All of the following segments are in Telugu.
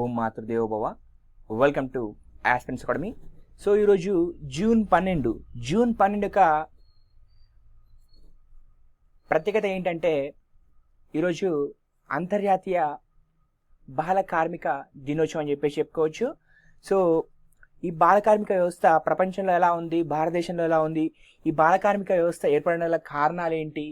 Om Matrudevobhava welcome to Aspens academy so ఈరోజు జూన్ పన్నెండు. జూన్ పన్నెండు యొక్క ప్రత్యేకత ఏంటంటే ఈరోజు అంతర్జాతీయ బాల కార్మిక దినోత్సవం అని చెప్పేసి చెప్పుకోవచ్చు. సో ఈ బాల కార్మిక వ్యవస్థ ప్రపంచంలో ఎలా ఉంది? భారతదేశంలో ఎలా ఉంది? ఈ బాల కార్మిక వ్యవస్థ ఏర్పడిన కారణాలు ఏంటి?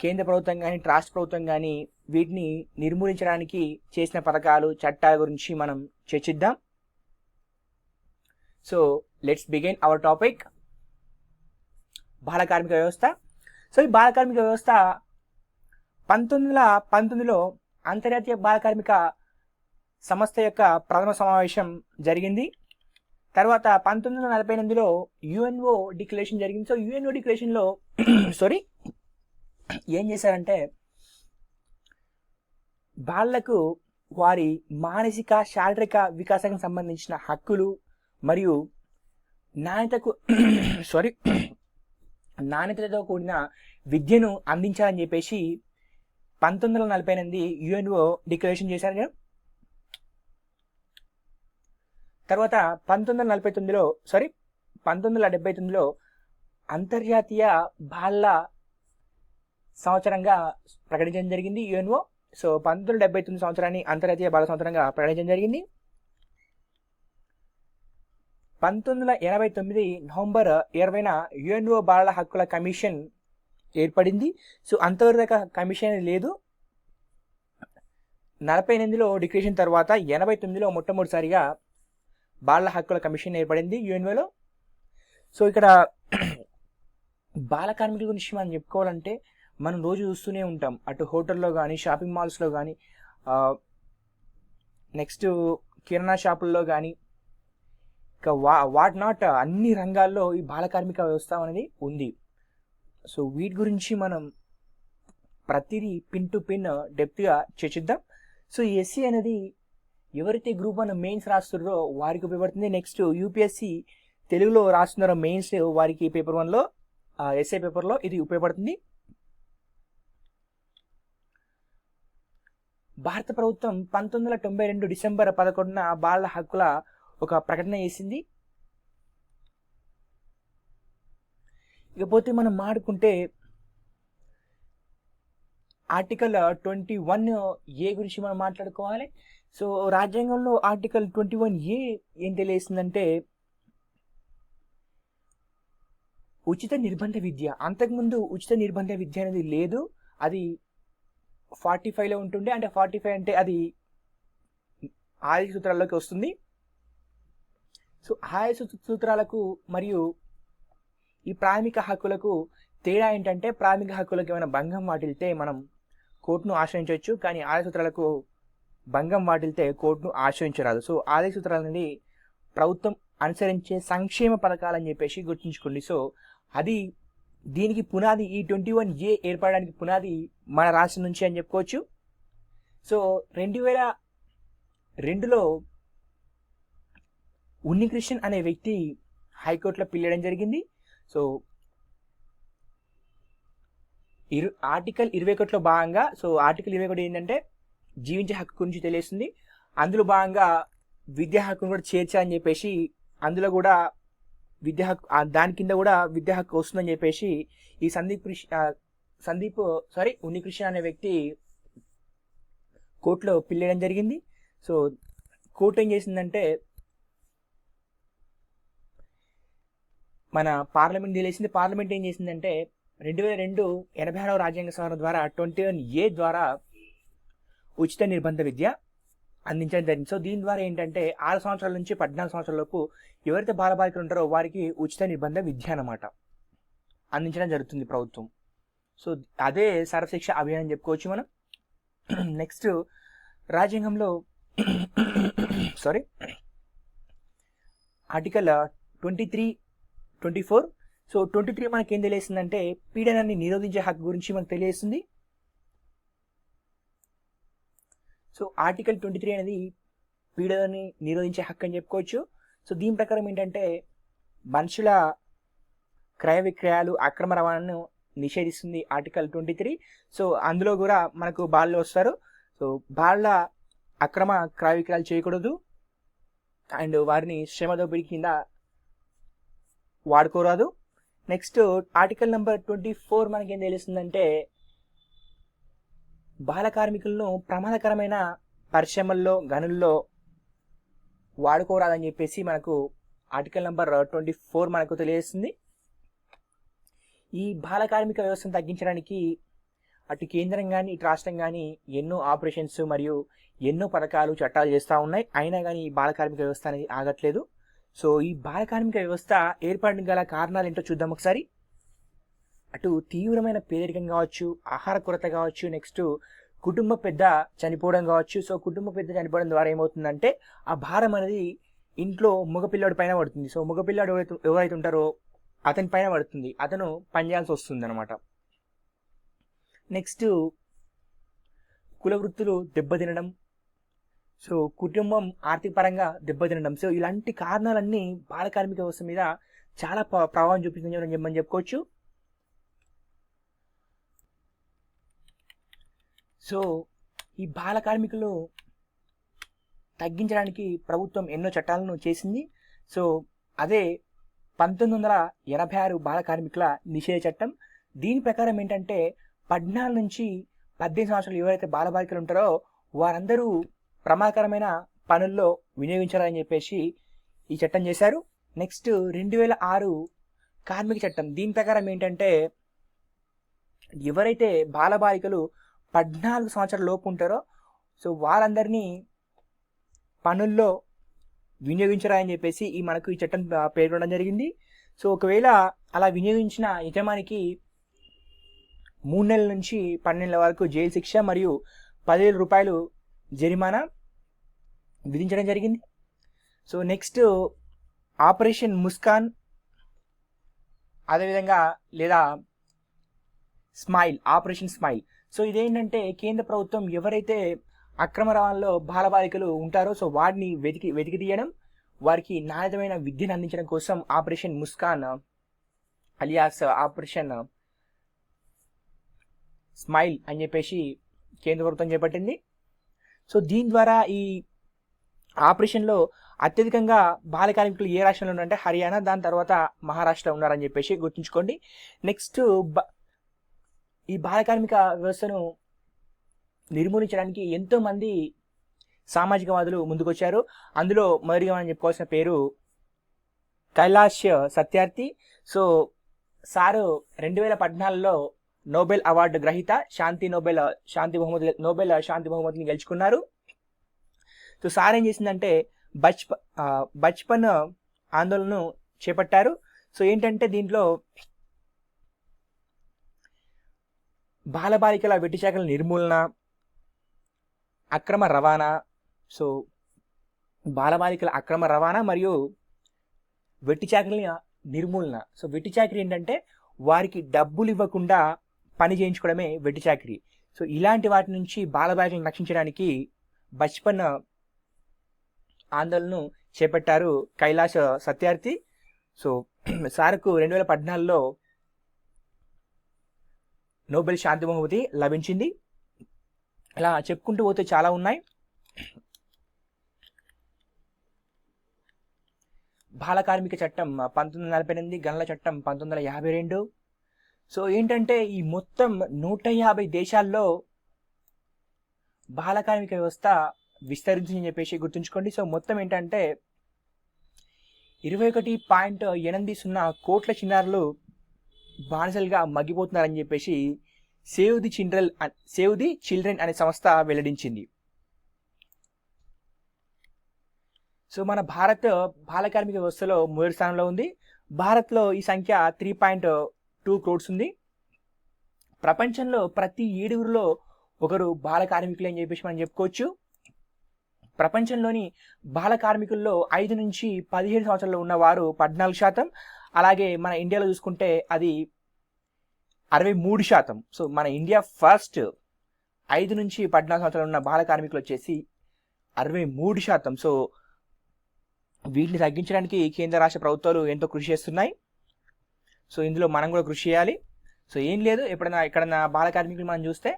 కేంద్ర ప్రభుత్వం కానీ రాష్ట్ర ప్రభుత్వం కానీ వీటిని నిర్మూలించడానికి చేసిన పథకాలు చట్టాల గురించి మనం చర్చిద్దాం. So let's begin our topic బాల కార్మిక వ్యవస్థ. సో ఈ బాల కార్మిక వ్యవస్థ పంతొమ్మిది వందల పంతొమ్మిదిలో అంతర్జాతీయ బాల కార్మిక సంస్థ యొక్క ప్రథమ సమావేశం జరిగింది. తర్వాత పంతొమ్మిది వందల నలభై ఎనిమిదిలో యుఎన్ఓ డిక్లరేషన్ జరిగింది. సో యుఎన్ఓ డిక్లరేషన్లో సారీ ఏం చేశారంటే వాళ్ళకు వారి మానసిక శారీరక వికాసానికి సంబంధించిన హక్కులు మరియు నాణ్యతకు సారీ నాణ్యతతో కూడిన విద్యను అందించాలని చెప్పేసి పంతొమ్మిది వందల నలభై ఎనిమిది యుఎన్ఓ డిక్లరేషన్ చేశారు. తర్వాత పంతొమ్మిది వందల నలభై తొమ్మిదిలో సారీ పంతొమ్మిది వందల డెబ్బై తొమ్మిదిలో అంతర్జాతీయ బాల సంవత్సరంగా ప్రకటించడం జరిగింది యుఎన్ఓ. సో పంతొమ్మిది వందల డెబ్బై తొమ్మిది సంవత్సరాన్ని అంతర్జాతీయ బాల సంవత్సరంగా ప్రకటించడం జరిగింది. పంతొమ్మిది వందల ఎనభై తొమ్మిది నవంబర్ ఇరవైన యుఎన్ఓ బాలల హక్కుల కమిషన్ ఏర్పడింది. సో అంతర్గత కమిషన్ లేదు. నలభై ఎనిమిదిలో డిక్రేషన్ తర్వాత ఎనభై తొమ్మిదిలో మొట్టమొదటిసారిగా బాలల హక్కుల కమిషన్ ఏర్పడింది యుఎన్ఓలో. సో ఇక్కడ బాల కార్మికుల గురించి మనం చెప్పుకోవాలంటే మనం రోజు చూస్తూనే ఉంటాం. అటు హోటల్లో కానీ షాపింగ్ మాల్స్లో కానీ నెక్స్ట్ కిరాణా షాపుల్లో కానీ ఇక వా వాట్ నాట్ అన్ని రంగాల్లో ఈ బాలకార్మిక వ్యవస్థ అనేది ఉంది. సో వీటి గురించి మనం ప్రతిదీ పిన్ టు పిన్ డెప్త్గా చర్చిద్దాం. సో ఎస్సీ అనేది ఎవరైతే గ్రూప్ వన్ మెయిన్స్ రాస్తున్నారో వారికి ఉపయోగపడుతుంది. నెక్స్ట్ యూపీఎస్సి తెలుగులో రాస్తున్నారో మెయిన్స్ వారికి పేపర్ వన్లో ఎస్ఏ పేపర్లో ఇది ఉపయోగపడుతుంది. భారత ప్రభుత్వం పంతొమ్మిది వందల తొంభై రెండు డిసెంబర్ పదకొండున బాలల హక్కుల ఒక ప్రకటన చేసింది. ఇకపోతే మనం మాడుకుంటే ఆర్టికల్ ట్వంటీ వన్ ఏ గురించి మనం మాట్లాడుకోవాలి. సో రాజ్యాంగంలో ఆర్టికల్ ట్వంటీ వన్ ఏ ఏం తెలియజేసిందంటే ఉచిత నిర్బంధ విద్య. అంతకుముందు ఉచిత నిర్బంధ విద్య అనేది లేదు. అది ఫార్టీ ఫైవ్లో ఉంటుండే. అంటే ఫార్టీ ఫైవ్ అంటే అది ఆది సూత్రాల్లోకి వస్తుంది. సో ఆయ సూత్రాలకు మరియు ఈ ప్రాథమిక హక్కులకు తేడా ఏంటంటే ప్రాథమిక హక్కులకు ఏమైనా భంగం వాటిల్తే మనం కోర్టును ఆశ్రయించవచ్చు కానీ ఆయ సూత్రాలకు భంగం వాటిల్తే కోర్టును ఆశ్రయించరాదు. సో ఆదాయ సూత్రాలు అనేది ప్రభుత్వం అనుసరించే సంక్షేమ పథకాలు అని చెప్పేసి గుర్తుంచుకోండి. సో అది దీనికి పునాది ఈ ట్వంటీ వన్ ఏ ఏర్పడడానికి పునాది మన రాష్ట్రం నుంచి అని చెప్పుకోవచ్చు. సో రెండు వేల రెండులో ఉన్నికృష్ణన్ అనే వ్యక్తి హైకోర్టులో పిల్లడం జరిగింది. సో ఇరు ఆర్టికల్ ఇరవై ఒకటిలో భాగంగా సో ఆర్టికల్ ఇరవై ఒకటి ఏంటంటే జీవించే హక్కు గురించి తెలియస్తుంది అందులో భాగంగా విద్యా హక్కును కూడా చేర్చాలని చెప్పేసి అందులో కూడా విద్యా హక్కు దాని కింద కూడా విద్యా హక్కు వస్తుందని చెప్పేసి ఈ సందీప్ సందీప్ సారీ ఉన్నికృష్ణ అనే వ్యక్తి కోర్టులో పిల్లేయడం జరిగింది. సో కోర్టు ఏం చేసిందంటే మన పార్లమెంట్ తెలిసింది పార్లమెంట్ ఏం చేసిందంటే రెండు వేల రెండు ఎనభై ఆరవ రాజ్యాంగ సవరణ ద్వారా ట్వంటీ వన్ ఏ ద్వారా ఉచిత నిర్బంధ విద్య అందించడం జరిగింది. సో దీని ద్వారా ఏంటంటే ఆరు సంవత్సరాల నుంచి పద్నాలుగు సంవత్సరాల లోపు ఎవరైతే బాలబాలికలు ఉంటారో వారికి ఉచిత నిర్బంధ విద్య అన్నమాట. అందించడం జరుగుతుంది ప్రభుత్వం. సో అదే సర్వశిక్ష అభియానం చెప్పుకోవచ్చు మనం. నెక్స్ట్ రాజ్యాంగంలో sorry article twenty three twenty four so twenty three మనకి ఏం తెలియస్తుందంటే పీడనాన్ని నిరోధించే హక్కు గురించి మనకు తెలియస్తుంది సో ఆర్టికల్ ట్వంటీ త్రీ అనేది పీడనని నిరోధించే హక్కు అని చెప్పుకోవచ్చు. సో దీని ప్రకారం ఏంటంటే మనుషుల క్రయ విక్రయాలు అక్రమ రవాణాను నిషేధిస్తుంది ఆర్టికల్ ట్వంటీ త్రీ. సో అందులో కూడా మనకు బాళ్ళు వస్తారు. సో బాళ్ళ అక్రమ క్రయ విక్రయాలు చేయకూడదు. అండ్ వారిని శ్రమ దోపిడీ కింద వాడుకోరాదు. Next article number twenty four మనకి ఏం తెలుస్తుందంటే బాల కార్మికులను ప్రమాదకరమైన పరిశ్రమల్లో గనుల్లో వాడుకోరాదని చెప్పేసి మనకు ఆర్టికల్ నెంబర్ ట్వంటీ ఫోర్ మనకు తెలియజేస్తుంది. ఈ బాల కార్మిక వ్యవస్థను తగ్గించడానికి అటు కేంద్రం కానీ ఇటు రాష్ట్రం కానీ ఎన్నో ఆపరేషన్స్ మరియు ఎన్నో పథకాలు చట్టాలు చేస్తూ ఉన్నాయి. అయినా కానీ ఈ బాల కార్మిక వ్యవస్థ అనేది ఆగట్లేదు. సో ఈ బాల కార్మిక వ్యవస్థ ఏర్పడిన గల కారణాలు ఏంటో చూద్దాం ఒకసారి. అటు తీవ్రమైన పేదరికం కావచ్చు ఆహార కొరత కావచ్చు నెక్స్ట్ కుటుంబ పెద్ద చనిపోవడం కావచ్చు. సో కుటుంబ పెద్ద చనిపోవడం ద్వారా ఏమవుతుందంటే ఆ భారం అనేది ఇంట్లో మగపిల్లాడి పైన పడుతుంది. సో మగపిల్లాడు ఎవరైతే ఎవరైతే ఉంటారో అతని పైన పడుతుంది. అతను పనిచేయాల్సి వస్తుంది అనమాట నెక్స్ట్ కుల వృత్తులు దెబ్బతినడం. సో కుటుంబం ఆర్థిక పరంగా దెబ్బతినడం. సో ఇలాంటి కారణాలన్నీ బాల కార్మిక వ్యవస్థ మీద చాలా ప్ర- ప్రభావం చూపిస్తుందని చెప్పని చెప్పుకోవచ్చు సో ఈ బాల కార్మికులు తగ్గించడానికి ప్రభుత్వం ఎన్నో చట్టాలను చేసింది. సో అదే పంతొమ్మిది వందల ఎనభై ఆరు బాల కార్మికుల నిషేధ చట్టం. దీని ప్రకారం ఏంటంటే పద్నాలుగు నుంచి పద్దెనిమిది సంవత్సరాలు ఎవరైతే బాలబాలికలు ఉంటారో వారందరూ ప్రమాదకరమైన పనుల్లో వినియోగించాలని చెప్పేసి ఈ చట్టం చేశారు. నెక్స్ట్ రెండు వేల ఆరు కార్మిక చట్టం. దీని ప్రకారం ఏంటంటే ఎవరైతే బాలబాలికలు పద్నాలుగు సంవత్సరాల లోపు ఉంటారో సో వారందరినీ పనుల్లో వినియోగించరాని చెప్పేసి ఈ మనకు ఈ చట్టం పేర్కొనడం జరిగింది. సో ఒకవేళ అలా వినియోగించిన యజమానికి మూడు నెలల నుంచి పన్నెండు నెలల వరకు జైలు శిక్ష మరియు పదివేల రూపాయలు జరిమానా విధించడం జరిగింది. సో నెక్స్ట్ ఆపరేషన్ ముస్కాన్ అదేవిధంగా లేదా స్మైల్ ఆపరేషన్ స్మైల్. సో ఇదేంటంటే కేంద్ర ప్రభుత్వం ఎవరైతే అక్రమ రవాణాలో బాలబాలికలు ఉంటారో సో వాడిని వెతికి వెతికి తీయడం వారికి నాణ్యతమైన విద్యను అందించడం కోసం operation Muskaan alias operation smile అని చెప్పేసి కేంద్ర ప్రభుత్వం చేపట్టింది. సో దీని ద్వారా ఈ ఆపరేషన్లో అత్యధికంగా బాల కార్మికులు ఏ రాష్ట్రంలో ఉన్నారంటే హర్యానా దాని తర్వాత మహారాష్ట్ర ఉన్నారని చెప్పేసి గుర్తుంచుకోండి. నెక్స్ట్ బ- ఈ బాల కార్మిక వ్యవస్థను నిర్మూలించడానికి ఎంతోమంది సామాజికవాదులు ముందుకొచ్చారు. అందులో మొదటిగా మనం చెప్పుకోవాల్సిన పేరు కైలాష్ సత్యార్థి. సో సారు రెండు వేల పద్నాలుగులో నోబెల్ అవార్డు గ్రహీత శాంతి నోబెల్ శాంతి బహుమతి నోబెల్ శాంతి బహుమతిని గెలుచుకున్నారు. సో సార్ ఏం చేసిందంటే బచ్ప బచ్పన్ ఆందోళనను చేపట్టారు. సో ఏంటంటే దీంట్లో బాలబాలికల వెట్టిశాఖల నిర్మూలన అక్రమ రవాణా సో బాలబాలికల అక్రమ రవాణా మరియు వెట్టి నిర్మూలన. సో వెట్టి చాకరీ ఏంటంటే వారికి డబ్బులు ఇవ్వకుండా పని చేయించుకోవడమే వెట్టి చాకరీ. సో ఇలాంటి వాటి నుంచి బాలబాలికలను రక్షించడానికి బచ్పన్ ఆందోళనను చేపట్టారు కైలాస సత్యార్థి. సో సార్కు రెండు వేల పద్నాలుగులో నోబెల్ శాంతి బహుమతి లభించింది. ఇలా చెప్పుకుంటూ పోతే చాలా ఉన్నాయి. బాల కార్మిక చట్టం పంతొమ్మిది వందల నలభై ఎనిమిది గనుల చట్టం పంతొమ్మిది వందల యాభై రెండు. సో ఏంటంటే ఈ మొత్తం నూట యాభై దేశాల్లో బాల కార్మిక వ్యవస్థ విస్తరించిందని చెప్పేసి గుర్తుంచుకోండి. సో మొత్తం ఏంటంటే ఇరవై ఒకటి పాయింట్ ఎనిమిది సున్నా కోట్ల చిన్నారులు బానిసలుగా మగ్గిపోతున్నారని చెప్పేసి save the children save the children అనే సంస్థ వెల్లడించింది. సో మన భారత్ బాల కార్మిక వ్యవస్థలో మొదటి స్థానంలో ఉంది. భారత్లో ఈ సంఖ్య త్రీ పాయింట్ టూ క్రోడ్స్ ఉంది. ప్రపంచంలో ప్రతి ఏడుగురిలో ఒకరు బాల కార్మికులు అని చెప్పేసి మనం చెప్పుకోవచ్చు. ప్రపంచంలోని బాల కార్మికుల్లో ఐదు నుంచి పదిహేడు సంవత్సరాలు ఉన్నవారు పద్నాలుగు శాతం అలాగే మన ఇండియాలో చూసుకుంటే అది అరవై మూడు శాతం. సో మన ఇండియా ఫస్ట్ ఐదు నుంచి పద్నాలుగు సంవత్సరాలు ఉన్న బాల కార్మికులు వచ్చేసి అరవై మూడు శాతం. సో వీటిని తగ్గించడానికి కేంద్ర రాష్ట్ర ప్రభుత్వాలు ఎంతో కృషి చేస్తున్నాయి. సో ఇందులో మనం కూడా కృషి చేయాలి. సో ఏం లేదు ఎప్పుడైనా ఎక్కడైనా బాల కార్మికులు మనం చూస్తే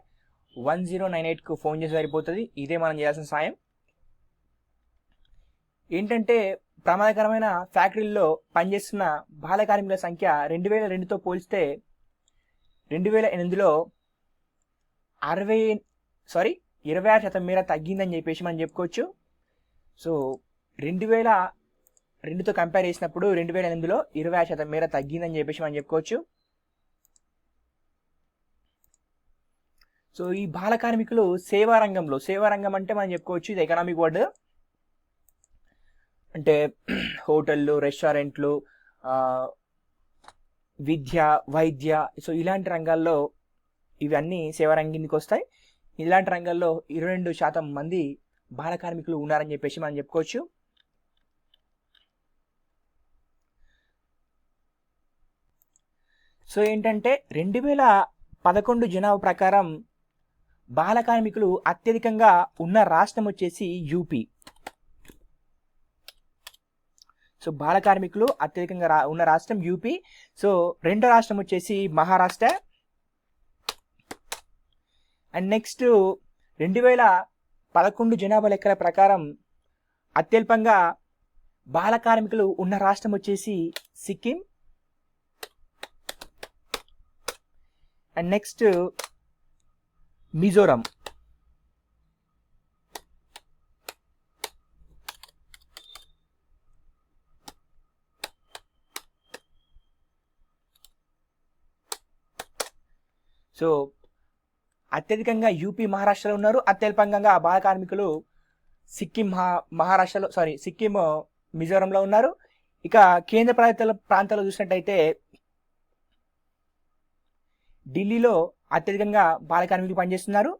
వన్ జీరో నైన్ ఎయిట్కు ఫోన్ చేసి సరిపోతుంది. ఇదే మనం చేయాల్సిన సాయం. ఏంటంటే ప్రమాదకరమైన ఫ్యాక్టరీల్లో పనిచేస్తున్న బాల కార్మికుల సంఖ్య రెండు వేల రెండుతో పోలిస్తే రెండు వేల ఎనిమిదిలో అరవై సారీ ఇరవై ఆరు శాతం మేర తగ్గిందని చెప్పేసి మనం చెప్పుకోవచ్చు. సో రెండు వేల రెండుతో కంపేర్ చేసినప్పుడు రెండు వేల ఎనిమిదిలో ఇరవై ఆరు శాతం మేర తగ్గిందని చెప్పేసి మనం చెప్పుకోవచ్చు. సో ఈ బాల కార్మికులు సేవా రంగంలో సేవా రంగం అంటే మనం చెప్పుకోవచ్చు ఇది ఎకనామిక్ వర్డ్ అంటే హోటళ్ళు రెస్టారెంట్లు విద్య వైద్య సో ఇలాంటి రంగాల్లో ఇవన్నీ సేవా రంగానికి వస్తాయి. ఇలాంటి రంగాల్లో ఇరవై రెండు శాతం మంది బాల కార్మికులు ఉన్నారని చెప్పేసి మనం చెప్పుకోవచ్చు. సో ఏంటంటే రెండు వేల పదకొండు జనాభా ప్రకారం బాల కార్మికులు అత్యధికంగా ఉన్న రాష్ట్రం వచ్చేసి యూపీ. సో బాల కార్మికులు అత్యధికంగా రా ఉన్న రాష్ట్రం యూపీ. సో రెండో రాష్ట్రం వచ్చేసి మహారాష్ట్ర. అండ్ నెక్స్ట్ రెండు వేల పదకొండు జనాభా లెక్కల ప్రకారం అత్యల్పంగా బాల కార్మికులు ఉన్న రాష్ట్రం వచ్చేసి Sikkim. And next Mizoram. So అత్యధికంగా యూపీ మహారాష్ట్రలో ఉన్నారు. అత్యల్పంగా బాల కార్మికులు సిక్కిం మహా మహారాష్ట్రలో సారీ సిక్కిం uh, మిజోరంలో ఉన్నారు. ఇక కేంద్ర ప్రాంతాల ప్రాంతాల్లో చూసినట్టయితే ఢిల్లీలో అత్యధికంగా బాల కార్మికులు పనిచేస్తున్నారు.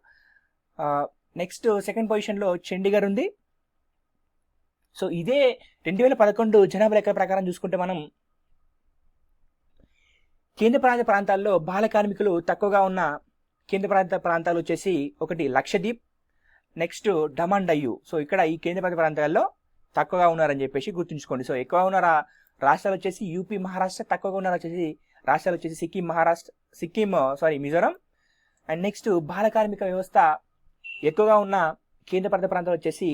నెక్స్ట్ సెకండ్ పొజిషన్లో చండీగఢ్ ఉంది. సో ఇదే రెండు వేల పదకొండు జనాభా లెక్కల ప్రకారం చూసుకుంటే మనం కేంద్ర ప్రాంత ప్రాంతాల్లో బాల కార్మికులు తక్కువగా ఉన్న కేంద్ర ప్రాంత ప్రాంతాలు వచ్చేసి ఒకటి లక్షద్వీప్ నెక్స్ట్ డమాన్ సో ఇక్కడ ఈ కేంద్ర ప్రాంత ప్రాంతాల్లో తక్కువగా ఉన్నారని చెప్పేసి గుర్తుంచుకోండి. సో ఎక్కువ ఉన్న రాష్ట్రాలు వచ్చేసి యూపీ మహారాష్ట్ర తక్కువగా ఉన్న వచ్చేసి రాష్ట్రాలు వచ్చేసి Sikkim Maharashtra Sikkim sorry Mizoram. And next బాల కార్మిక వ్యవస్థ ఎక్కువగా ఉన్న కేంద్ర ప్రాంత ప్రాంతాలు వచ్చేసి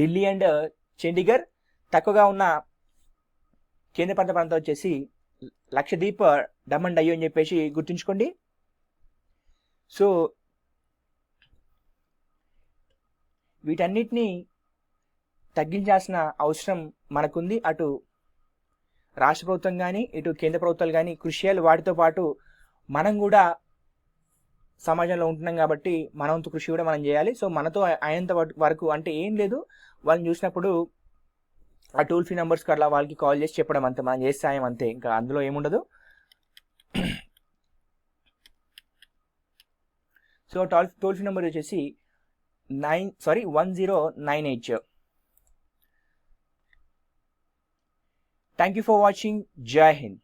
ఢిల్లీ అండ్ చండీగఢ్. తక్కువగా ఉన్న కేంద్ర ప్రాంత ప్రాంతం వచ్చేసి లక్షదీప డమండ్ అయ్యో అని చెప్పేసి గుర్తుంచుకోండి. సో వీటన్నిటిని తగ్గించాల్సిన అవసరం మనకుంది. అటు రాష్ట్ర ప్రభుత్వం కానీ ఇటు కేంద్ర ప్రభుత్వాలు కానీ కృషి చేయాలి. వాటితో పాటు మనం కూడా సమాజంలో ఉంటున్నాం కాబట్టి మన వంతు కృషి కూడా మనం చేయాలి. సో మనతో అయినంత వరకు- వరకు అంటే ఏం లేదు. వాళ్ళని చూసినప్పుడు ఆ టోల్ ఫ్రీ నెంబర్స్కి అట్లా వాళ్ళకి కాల్ చేసి చెప్పడం అంతే మనం చేసే సాయం అంతే. ఇంకా అందులో ఏముండదు? So toll toll free number వచ్చేసి nine sorry one zero nine eight. Thank you for watching Jai Hind